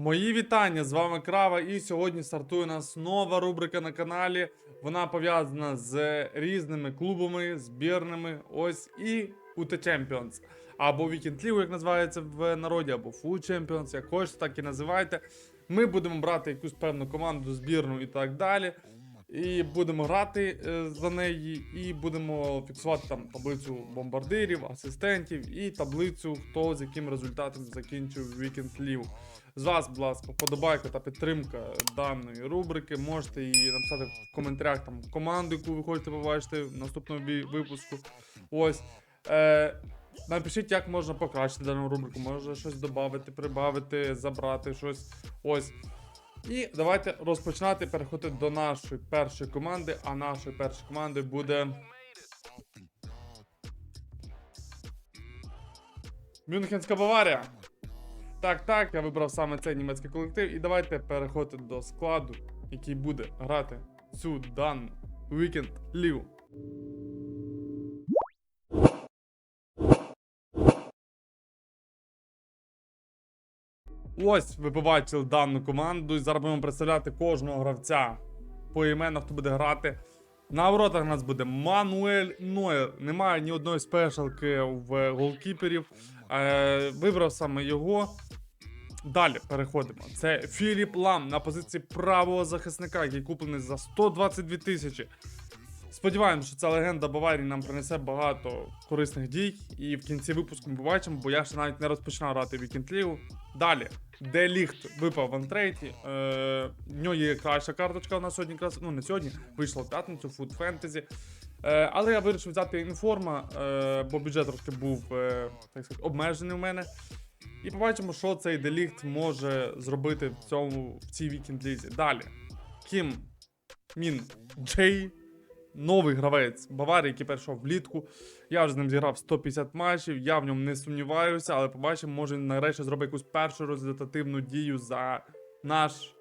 Мої вітання, з вами Крава, і сьогодні стартує нас нова рубрика на каналі. Вона пов'язана з різними клубами, збірними. Ось і UT Champions. Або Weekend League, як називається в народі, або Food Champions, як хочете, так і називайте. Ми будемо брати якусь певну команду, збірну і так далі. І будемо грати е, за неї, і будемо фіксувати там таблицю бомбардирів, асистентів і таблицю, хто з яким результатом закінчив Weekend League. З вас, будь ласка, вподобайка та підтримка даної рубрики. Можете її написати в коментарях там команду, яку ви хочете побачити в наступному випуску. Ось. Е, напишіть, як можна покращити дану рубрику. Може щось додати, прибавити, забрати щось. Ось. І давайте розпочинати переходити до нашої першої команди. А нашою першою командою буде. Мюнхенська Баварія. Так, так, я вибрав саме цей німецький колектив. І давайте переходити до складу, який буде грати цю дану Weekend League. Ось ви побачили дану команду. І зараз будемо представляти кожного гравця поіменно, хто буде грати. На воротах нас буде Мануель Нойер. Немає ні одної спешалки в голкіперів. Е, вибрав саме його. Далі переходимо. Це Філіп Лам на позиції правого захисника, який куплений за 122 тисячі. Сподіваємося, що ця легенда Баварії нам принесе багато корисних дій. І в кінці випуску ми побачимо, бо я ще навіть не розпочинав грати Вікенд Лігу. Далі, де ліхт випав в антрейті. Е, в нього є краща карточка у нас сьогодні, ну не сьогодні, вийшла в п'ятницю, Fantasy. Е, але я вирішив взяти інформа, е, бо бюджет трошки був е, так сказати, обмежений у мене. І побачимо, що цей делікт може зробити в цьому в цій вікенд лізі. Далі. Кім Мін Джей. Новий гравець Баварії, який перейшов влітку. Я вже з ним зіграв 150 матчів, я в ньому не сумніваюся, але побачимо, може нарешті зробить якусь першу результативну дію за наш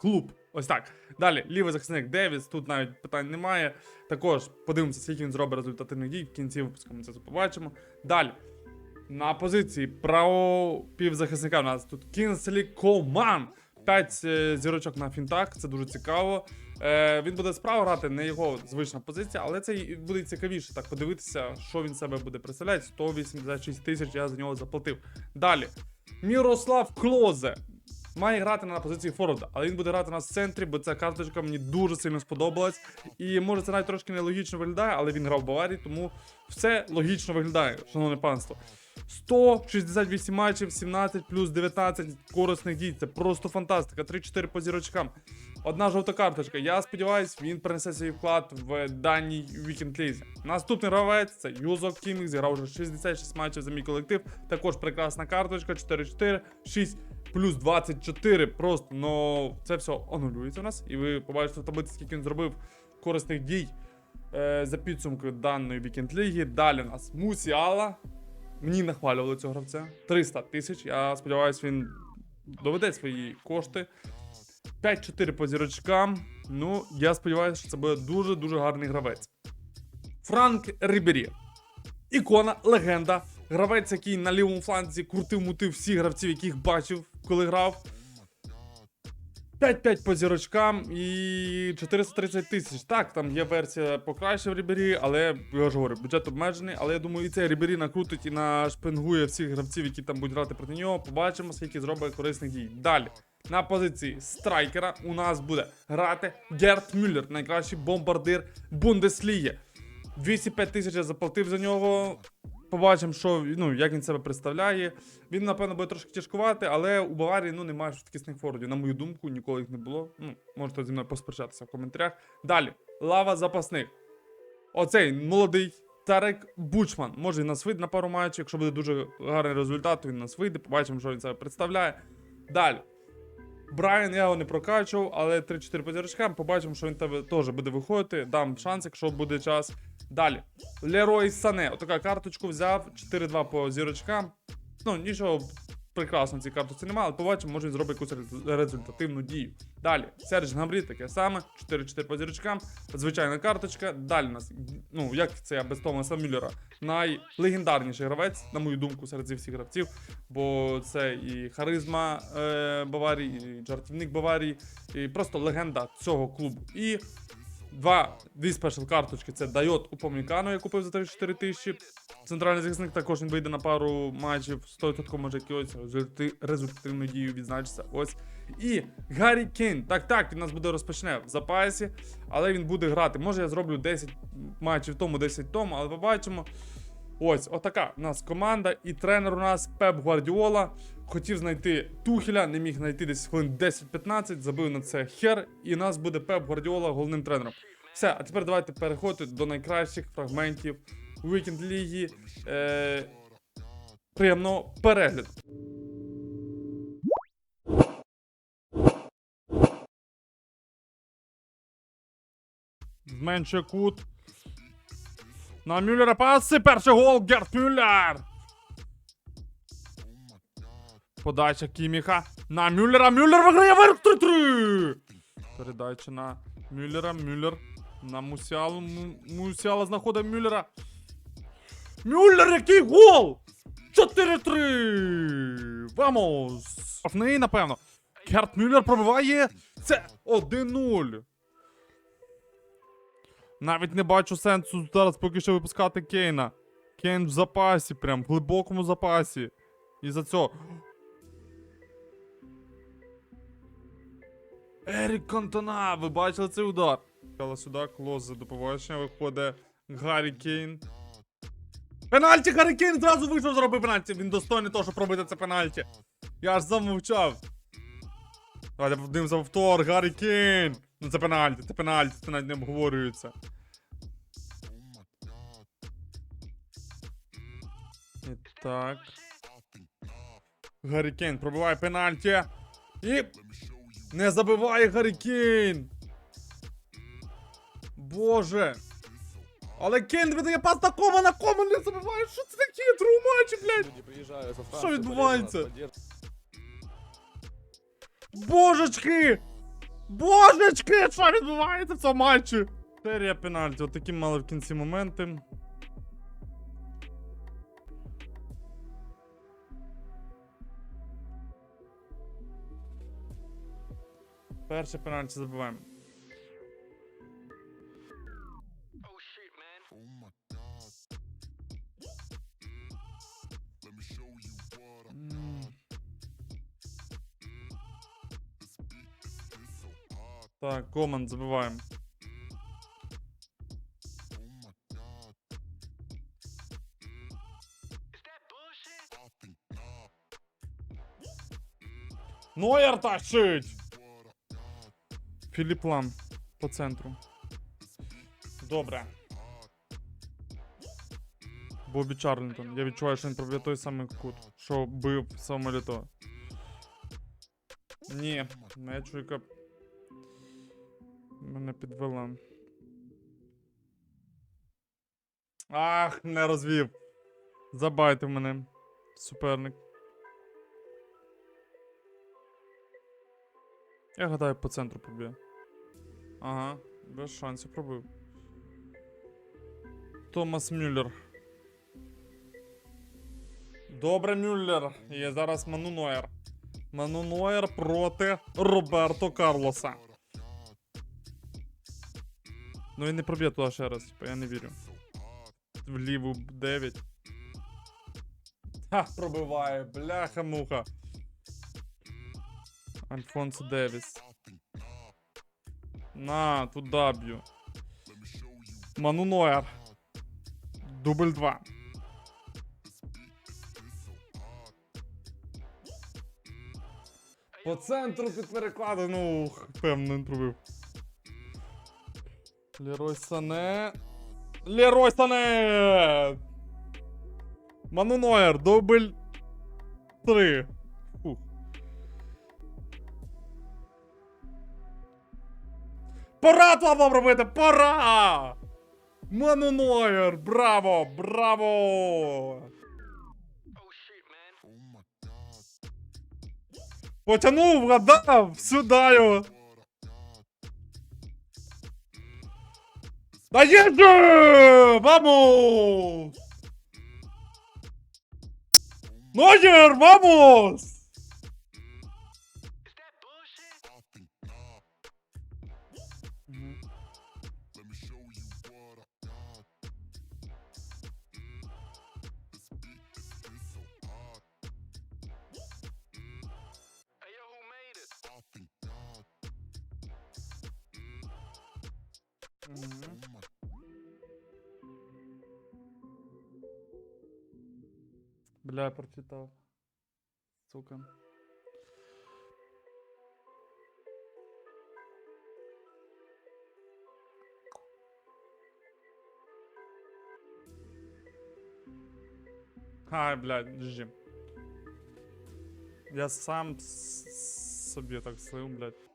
клуб. Ось так. Далі, лівий захисник Девіс, тут навіть питань немає. Також подивимося, скільки він зробить результативних дій. В кінці випуску ми це побачимо. Далі. На позиції правого півзахисника у нас тут Кінслі Коман. 5 зірочок на фінтах, це дуже цікаво. Е, він буде справа грати, не його звична позиція, але це буде цікавіше так подивитися, що він себе буде представляти. 186 тисяч я за нього заплатив. Далі. Мірослав Клозе. Має грати на позиції форварда, але він буде грати в центрі, бо ця карточка мені дуже сильно сподобалась. І може це навіть трошки нелогічно виглядає, але він грав в Баварії, тому все логічно виглядає, шановне панство. 168 матчів, 17 плюс 19 корисних дій. Це просто фантастика. 3-4 по зірочкам. Одна жовта карточка. Я сподіваюся, він принесе свій вклад в даній вікенд лізі. Наступний гравець це Юзо Кімік, зіграв вже 66 матчів за мій колектив. Також прекрасна карточка. 4-4, 6 плюс 24. Просто ну це все анулюється у нас. І ви побачите в таблиці, скільки він зробив корисних дій е, за підсумкою даної вікенд ліги. Далі у нас Мусіала. Мені нахвалювали цього гравця. 300 тисяч. Я сподіваюся, він доведе свої кошти. 5-4 по зірочкам. Ну, я сподіваюся, що це буде дуже-дуже гарний гравець. Франк Рібері. Ікона, легенда. Гравець, який на лівому фланзі крутив мутив всіх гравців, яких бачив, коли грав. 5-5 по зірочкам і 430 тисяч. Так, там є версія покраще в Рібері, але я ж говорю, бюджет обмежений. Але я думаю, і цей Рібері накрутить і нашпингує всіх гравців, які там будуть грати проти нього. Побачимо, скільки зробить корисних дій. Далі. На позиції страйкера у нас буде грати Герт Мюллер, найкращий бомбардир Бундесліги. 205 тисяч я заплатив за нього. Побачимо, що ну, як він себе представляє. Він, напевно, буде трошки тяжкувати, але у Баварії ну, немає швидкісних форвардів. На мою думку, ніколи їх не було. Ну, можете зі мною посперечатися в коментарях. Далі, лава запасних. Оцей молодий Тарек Бучман. Може він нас вийде на пару матчів. Якщо буде дуже гарний результат, то він нас вийде. Побачимо, що він себе представляє. Далі. Брайан я його не прокачував, але 3-4 по зірочкам. Побачимо, що він тебе теж буде виходити. Дам шанс, якщо буде час. Далі. Лерой Сане. Отака карточку взяв. 4-2 по зірочкам. Ну, нічого прекрасно в цій картці немає, але побачимо, може він зробить якусь результативну дію. Далі, Серж Гамрі таке саме, 4-4 по зірочкам, звичайна карточка. Далі у нас, ну як це я без Томаса Мюллера, найлегендарніший гравець, на мою думку, серед всіх гравців, бо це і харизма е, Баварії, і жартівник Баварії, і просто легенда цього клубу. І Два, дві спешл карточки це Дайот Упомікано, я купив за 34 тисячі. Центральний захисник також він вийде на пару матчів. 100% може якось результативною дією відзначиться. Ось. І Гаррі Кейн. Так, так, він нас буде розпочне в запасі, але він буде грати. Може я зроблю 10 матчів тому, 10 тому, але побачимо. Ось, отака у нас команда, і тренер у нас Пеп Гвардіола. Хотів знайти Тухеля, не міг знайти десь хвилин 10-15, забив на це хер, і нас буде Пеп Гвардіола головним тренером. Все, а тепер давайте переходити до найкращих фрагментів Вікенд Ліги. Е, приємного перегляду. Зменшує кут. На Мюллера паси. Перший гол Герт Мюллер. Подача Кіміха. На Мюллера. Мюллер виграє верх 3-3. Передача на Мюллера. Мюллер. На Мусіалу. Му- Мусіала знаходить Мюллера. Мюллер, який гол! 4-3! Вамос! Пафний, напевно. Герт Мюллер пробиває. Це 1-0. Навіть не бачу сенсу зараз поки що випускати Кейна. Кейн в запасі, прям в глибокому запасі. І за цього. Ерік Кантона, ви бачили цей удар? Але сюди клоз за допомогою виходить Гаррі Кейн. Пенальті Гаррі Кейн зразу вийшов зробив пенальті. Він достойний того, щоб пробити це пенальті. Я аж замовчав. Давайте подивимося повтор, Гаррі Кейн. Ну це пенальті, це пенальті, це навіть не обговорюється. І так. Гаррі Кейн пробиває пенальті. І. Не забиває Гаррі Боже. Але Кейн видає пас на кома, на кома не забиває. Що це таке? Другу матчі, блядь. Франции, відбувається? Божечки! Божечки! Що відбувається в цьому матчі? Серія пенальті. От такі мали в кінці моменти. Перше пенальті забиваємо. М. Так, команд забиваємо. Нойер тащить! Філіп Лам по центру. Добре. Бобі Чарлінтон. Я відчуваю, що він проб'є той самий кут, що бив саме літо. Ні, моя чуйка мене підвела. Ах, не розвів. Забайте мене, суперник. Я гадаю, по центру поб'є. Ага, без шансів пробив. Томас Мюллер. Добре, Мюллер. Є зараз Ману Нойер. Ману Нойер проти Роберто Карлоса. Ну він не проб'є туди ще раз, типа, я не вірю. В ліву 9. Ха, пробиває, бляха-муха. Альфонсо Девіс. На, туди б'ю. Ману Нойер. Дубль 2. По центру під перекладу, ну, певно, не пробив. Лерой Сане. Лерой Сане! Ману Нойер, дубль 3. Пора вам робити! Пора! Ману Нойер! Браво! Браво! Потянув, вгадав! Сюди його! Да їде! Вамос! Нойер, вамос! Бля, прочитав. Сука. Ай, блядь, GG. Я сам с- собі так слив, блядь.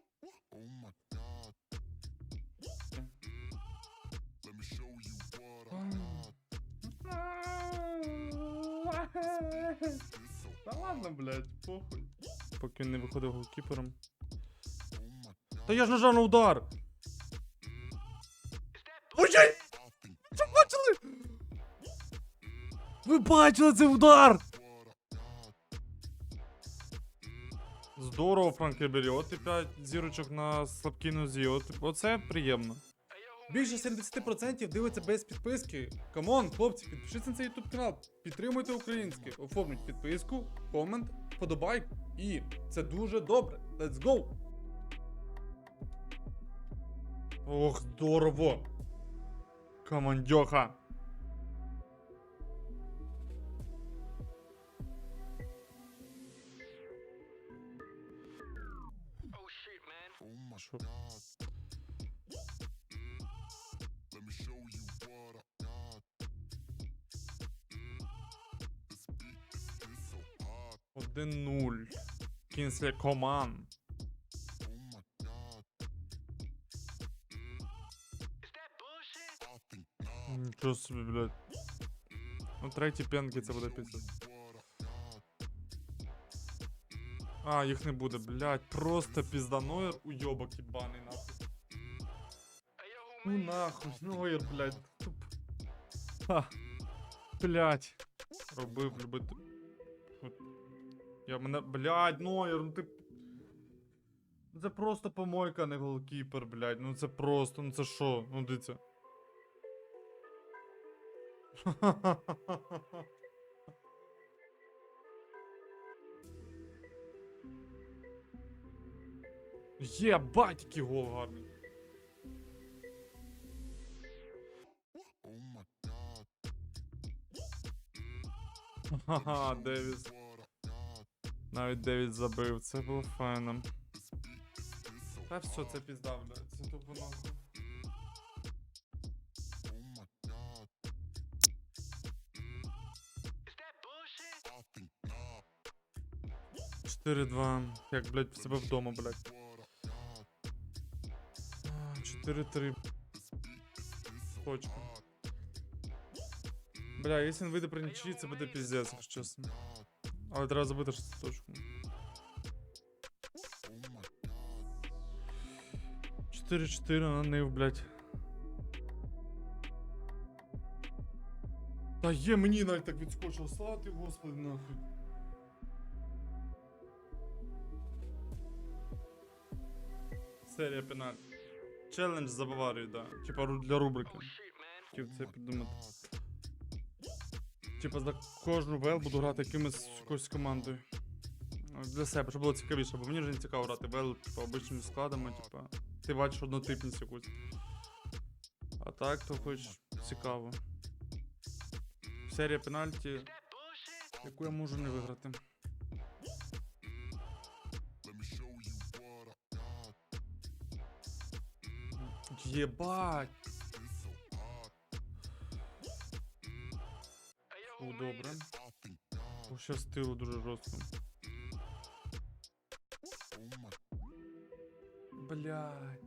Та ладно, блядь, похуй. Поки він не виходив голкіпером. Та я ж нажав на удар! Ой! Що бачили? Ви бачили цей удар? Здорово, Франк Рибері. От і 5 зірочок на слабкій нозі. От, оце приємно. Більше 70% дивиться без підписки. Камон, хлопці, підпишіться на цей YouTube канал, підтримуйте українське, оформіть підписку, комент, подобайку. І це дуже добре. Let's go! Ох, здорово! Командьоха! Кінслі команд. Нічого собі, блядь. Ну, третій пенки це буде після. А, їх не буде, блядь. Просто пізданойер уйобок ебаний нахуй. Ну нахуй, Нойер, блядь. Ха. Блядь. Робив любити. Я мене. Блядь, Нойер, ну ти. Це просто помойка, а не голкіпер, блядь. Ну це просто, ну це що? Ну дивіться. Єбать, який гол гарний. Ха-ха, Девіс. Навіть Девіс забив, це було файно. Та все, це пізда, блядь, це тупо нахуй. Чотири два. Як, блядь, в себе вдома, блядь. А, 4-3. Точка. Бля, якщо він вийде при нічиї, це буде піздець, чесно. Але треба забити шесту 4-4 на нив, блядь. Та є, мені навіть так відскочило. Слава ти, господи, нахуй. Серія пенальті. Челендж за Баварію, да. Типа для рубрики. Хотів це придумати. Типа за кожну ВЛ буду грати якимось якоюсь командою. Для себе, щоб було цікавіше, бо мені вже не цікаво грати ВЛ, типа обичними складами, типа. Ти бачиш однотипність якусь. А так, то хоч цікаво. Серія пенальті, яку я можу не виграти. Єбать! Фу, добре. Пощастило дуже жорстко. Блядь.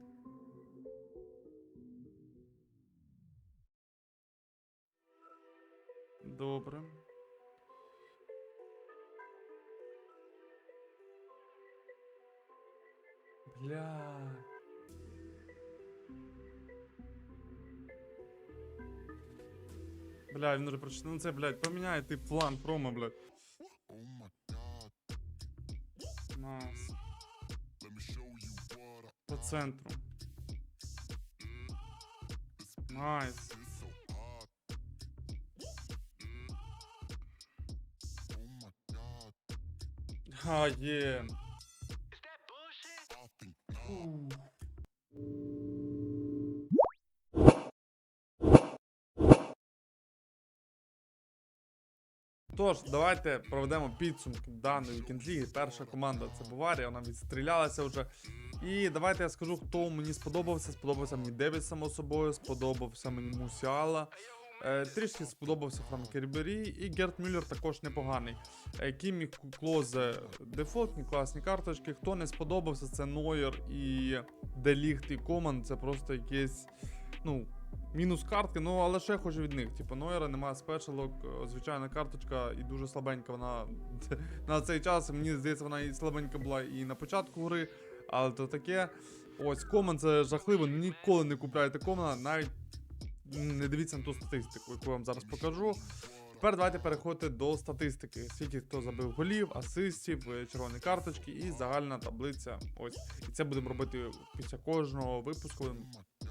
Добре. Бля. Бля, він уже прочитав. Ну це, блядь, поміняй ти план промо, блядь. Нас. По центру. Найс. А, є. Тож, давайте проведемо підсумки даної вікенд-ліги. Перша команда це Баварія, вона відстрілялася вже. І давайте я скажу, хто мені сподобався. Сподобався мені Девід, само собою, сподобався мені Мусіала. Е, трішки сподобався Франк Рібері і Герт Мюллер також непоганий. Е, Кімі Клозе дефолтні, класні карточки. Хто не сподобався, це Нойер і Деліхт і Коман. Це просто якесь, ну, мінус картки. Ну, але ще хочу від них. Типу, Нойера немає спешалок, е, звичайна карточка і дуже слабенька вона на цей час. Мені здається, вона і слабенька була і на початку гри, але то таке. Ось Коман це жахливо. Ніколи не купляйте Комана, навіть не дивіться на ту статистику, яку я вам зараз покажу. Тепер давайте переходити до статистики. Скільки хто забив голів, асистів, е, червоні карточки і загальна таблиця. Ось. І це будемо робити після кожного випуску.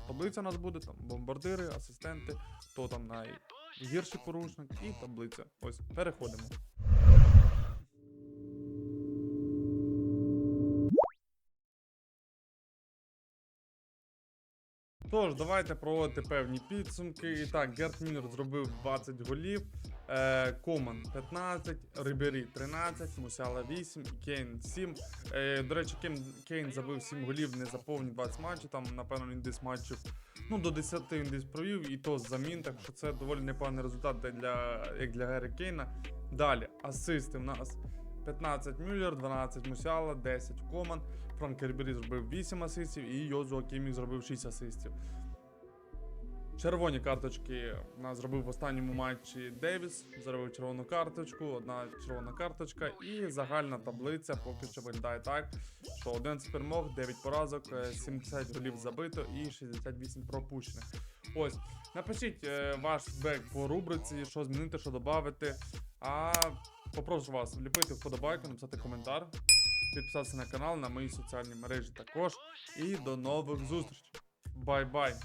Таблиця у нас буде, там бомбардири, асистенти, хто там найгірший порушник, і таблиця. Ось, переходимо. Тож, давайте проводити певні підсумки. І так, Герт Мюллер зробив 20 голів, е, Коман 15, Рибері 13, Мусяла 8, Кейн 7. Е, до речі, Кейн, Кейн забив 7 голів, не заповні 20 матчів. Там, напевно, він десь матчів ну, до 10 він десь провів, і то з замін, так що це доволі непоганий результат для, як для Гері Кейна. Далі, асисти в нас 15 Мюллер, 12 Мусяла, 10 Коман. Франк Рібері зробив 8 асистів і Йозуа Кімік зробив 6 асистів. Червоні карточки нас зробив в останньому матчі Девіс, зробив червону карточку, одна червона карточка і загальна таблиця поки що виглядає так, що 11 перемог, 9 поразок, е, 70 голів забито і 68 пропущених. Ось, напишіть е, ваш бек по рубриці, що змінити, що додати. А попрошу вас вліпити вподобайку, написати коментар, підписатися на канал, на мої соціальні мережі також. І до нових зустрічей. Бай-бай!